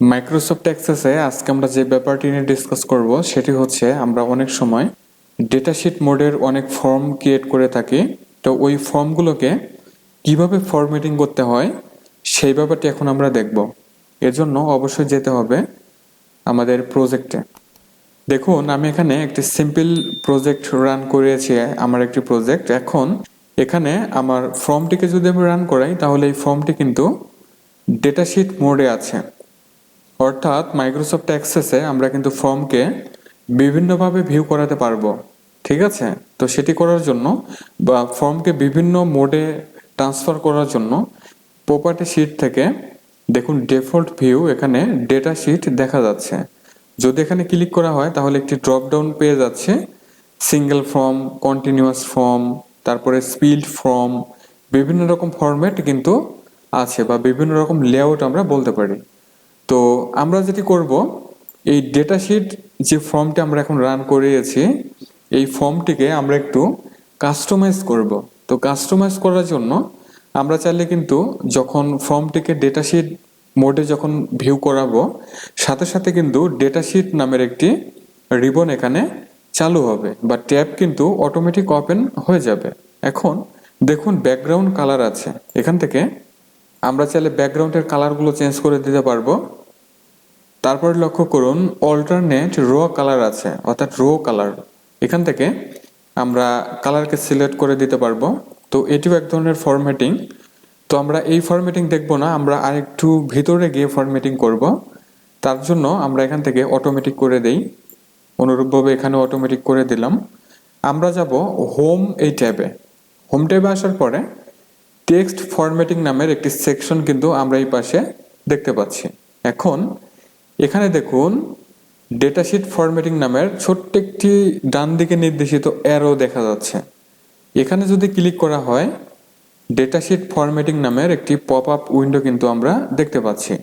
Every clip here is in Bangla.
মাইক্রোসফট অ্যাক্সেসে আজকে আমরা যে ব্যাপারটি নিয়ে ডিসকাস করব, সেটি হচ্ছে আমরা অনেক সময় ডেটাশিট মোডের অনেক ফর্ম ক্রিয়েট করে থাকি। তো ওই ফর্মগুলোকে কীভাবে ফরম্যাটিং করতে হয়, সেই ব্যাপারটি এখন আমরা দেখব। এর জন্য অবশ্যই যেতে হবে আমাদের প্রজেক্টে দেখুন, আমি এখানে একটি সিম্পল প্রজেক্ট রান করেছি, আমার একটি প্রজেক্ট এখন এখানে আমার ফর্মটিকে যদি আমি রান করাই, তাহলে এই ফর্মটি কিন্তু ডেটাশিট মোডে আছে। অর্থাৎ মাইক্রোসফট অ্যাক্সেসে আমরা কিন্তু ফর্মকে বিভিন্নভাবে ভিউ করাতে পারব। ঠিক আছে? তো সেটি করার জন্য বা ফর্মকে বিভিন্ন মোডে ট্রান্সফার করার জন্য প্রপার্টি শিট থেকে দেখুন ডিফল্ট ভিউ এখানে ডেটা শিট দেখা যাচ্ছে। যদি এখানে ক্লিক করা হয়, তাহলে একটি ড্রপ ডাউন পেয়ে যাচ্ছে। সিঙ্গেল ফর্ম কন্টিনিউয়াস ফর্ম তারপরে স্পিল্ড ফর্ম বিভিন্ন রকম ফরম্যাট কিন্তু আছে বা বিভিন্ন রকম লেআউট আমরা বলতে পারি। তো আমরা যেটি করব, এই ডেটা শিট যে ফর্মটি আমরা এখন রান করিয়েছি এই ফর্মটিকে আমরা একটু কাস্টমাইজ করব। তো কাস্টমাইজ করার জন্য আমরা চাইলে কিন্তু যখন ফর্মটিকে ডেটা শিট মোডে যখন ভিউ করাবো, সাথে সাথে কিন্তু ডেটা শিট নামের একটি রিবন এখানে চালু হবে বা ট্যাব কিন্তু অটোমেটিক ওপেন হয়ে যাবে। এখন দেখুন ব্যাকগ্রাউন্ড কালার আছে। এখান থেকে আমরা চাইলে ব্যাকগ্রাউন্ডের কালারগুলো চেঞ্জ করে দিতে পারব। তারপরে লক্ষ্য করুন অল্টারনেট রো কালার আছে, অর্থাৎ রো কালার এখান থেকে আমরা কালারকে সিলেক্ট করে দিতে পারব। তো এটিও এক ধরনের ফরম্যাটিং তো আমরা এই ফরম্যাটিং দেখব না, আমরা আরেকটু ভিতরে গিয়ে ফরম্যাটিং করব। তার জন্য আমরা এখান থেকে অটোমেটিক করে দেই। অনুরূপভাবে এখানে অটোমেটিক করে দিলাম। আমরা যাব হোম এই ট্যাবে। হোম ট্যাবে আসার পরে টেক্সট ফরম্যাটিং নামের একটি সেকশন কিন্তু আমরা এই পাশে দেখতে পাচ্ছি। এখন এখানে দেখুন ডেটাশিট ফরম্যাটিং নামের ছোট্ট একটি ডান দিকে নির্দেশিত অ্যারো দেখা যাচ্ছে। এখানে যদি ক্লিক করা হয় ডেটাশিট ফরম্যাটিং নামের একটি পপ আপ উইন্ডো কিন্তু আমরা দেখতে পাচ্ছি।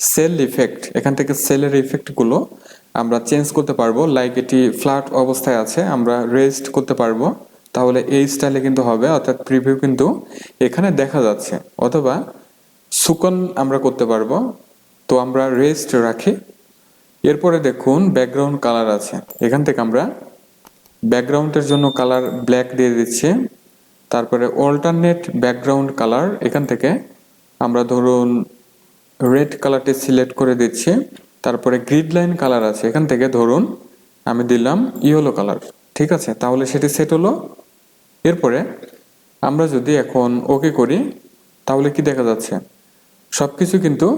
সেল ইফেক্ট এখান থেকে সেলের ইফেক্টগুলো আমরা চেঞ্জ করতে পারব। লাইক এটি ফ্ল্যাট অবস্থায় আছে, আমরা রেস্ট করতে পারব। তাহলে এই স্টাইলে কিন্তু হবে, অর্থাৎ প্রিভিউ কিন্তু এখানে দেখা যাচ্ছে। অথবা সুকন আমরা করতে পারব। তো আমরা রেস্ট রাখি। এরপরে দেখুন ব্যাকগ্রাউন্ড কালার আছে। এখান থেকে আমরা ব্যাকগ্রাউন্ডের জন্য কালার ব্ল্যাক দিয়ে দিচ্ছি। তারপরে অল্টারনেট ব্যাকগ্রাউন্ড কালার এখান থেকে আমরা ধরুন রেড কালারটি সিলেক্ট করে দিচ্ছি। তারপরে গ্রিড লাইন কালার আছে। এখান থেকে ধরুন আমি দিলাম ইয়েলো কালার ঠিক আছে? তাহলে সেটি সেট হলো। এরপরে আমরা যদি এখন ওকে করি, তাহলে কি দেখা যাচ্ছে? সব কিছু কিন্তু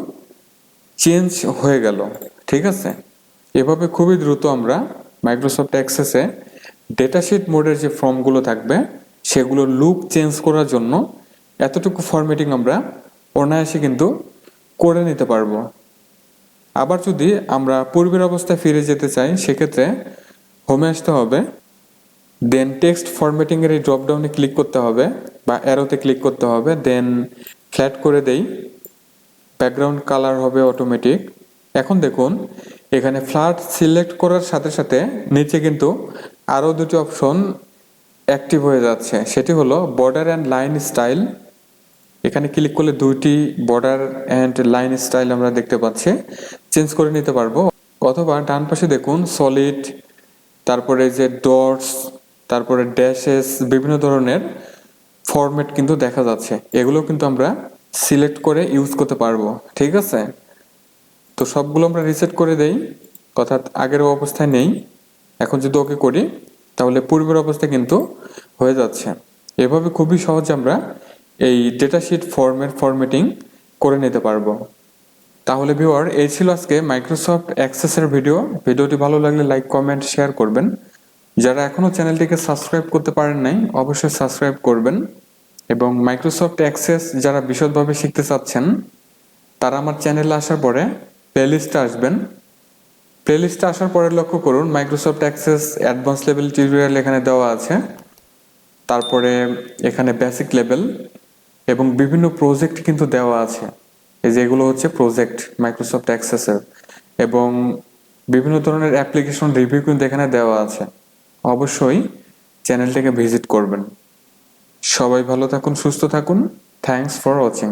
চেঞ্জ হয়ে গেল, ঠিক আছে? এভাবে খুবই দ্রুত আমরা মাইক্রোসফট অ্যাক্সেসে ডেটাশিট মোডের যে ফর্মগুলো থাকবে, সেগুলো লুক চেঞ্জ করার জন্য এতটুকু ফরম্যাটিং আমরা অনায়াসে কিন্তু করে নিতে পারব। আবার যদি আমরা পূর্বের অবস্থায় ফিরে যেতে চাই, সেক্ষেত্রে হোমে আসতে হবে। দেন টেক্সট ফরম্যাটিং এর এই ড্রপ ডাউনে ক্লিক করতে হবে বা অ্যারোতে ক্লিক করতে হবে। দেন ফ্ল্যাট করে দেই। ব্যাকগ্রাউন্ড কালার হবে অটোমেটিক এখন দেখুন, এখানে ফ্ল্যাট সিলেক্ট করার সাথে সাথে নিচে কিন্তু আরও দুটি অপশন অ্যাক্টিভ হয়ে যাচ্ছে। সেটি হলো বর্ডার অ্যান্ড লাইন স্টাইল এখানে ক্লিক করলে দুইটি বর্ডার অ্যান্ড লাইন স্টাইল আমরা দেখতে পাচ্ছি। চেঞ্জ করে নিতে পারব। অথবা ডান পাশে দেখুন সলিড তারপরে যে ডটস তারপরে ড্যাশেস বিভিন্ন ধরনের ফরম্যাট কিন্তু দেখা যাচ্ছে। এগুলো কিন্তু আমরা সিলেক্ট করে ইউজ করতে পারব, ঠিক আছে? তো সবগুলো আমরা রিসেট করে দেই, অর্থাৎ আগের অবস্থায় নেই। এখন যদি ওকে করি, তাহলে পূর্বের অবস্থা কিন্তু হয়ে যাচ্ছে। এভাবে খুবই সহজে আমরা এই ডেটাশিট ফর্মের ফরম্যাটিং করে নিতে পারব। তাহলে ভিওয়ার এই ছিল আজকে মাইক্রোসফট অ্যাক্সেসের ভিডিও ভিডিওটি ভালো লাগলে লাইক কমেন্ট শেয়ার করবেন। যারা এখনও চ্যানেলটিকে সাবস্ক্রাইব করতে পারেন নাই, অবশ্যই সাবস্ক্রাইব করবেন। এবং মাইক্রোসফট অ্যাক্সেস যারা বিশদভাবে শিখতে চাচ্ছেন, তারা আমার চ্যানেলে আসার পরে প্লেলিস্টে আসবেন। প্লেলিস্টে আসার পরে লক্ষ্য করুন Microsoft Access advance level tutorial এখানে দেওয়া আছে। তারপরে এখানে বেসিক লেভেল এবং বিভিন্ন প্রজেক্ট কিন্তু দেওয়া আছে। এই যে এগুলো হচ্ছে প্রজেক্ট মাইক্রোসফট অ্যাক্সেসের এবং বিভিন্ন ধরনের অ্যাপ্লিকেশন রিভিউ কিন্তু এখানে দেওয়া আছে। অবশ্যই চ্যানেলটাকে ভিজিট করবেন। সবাই ভালো থাকুন সুস্থ থাকুন। Thanks for watching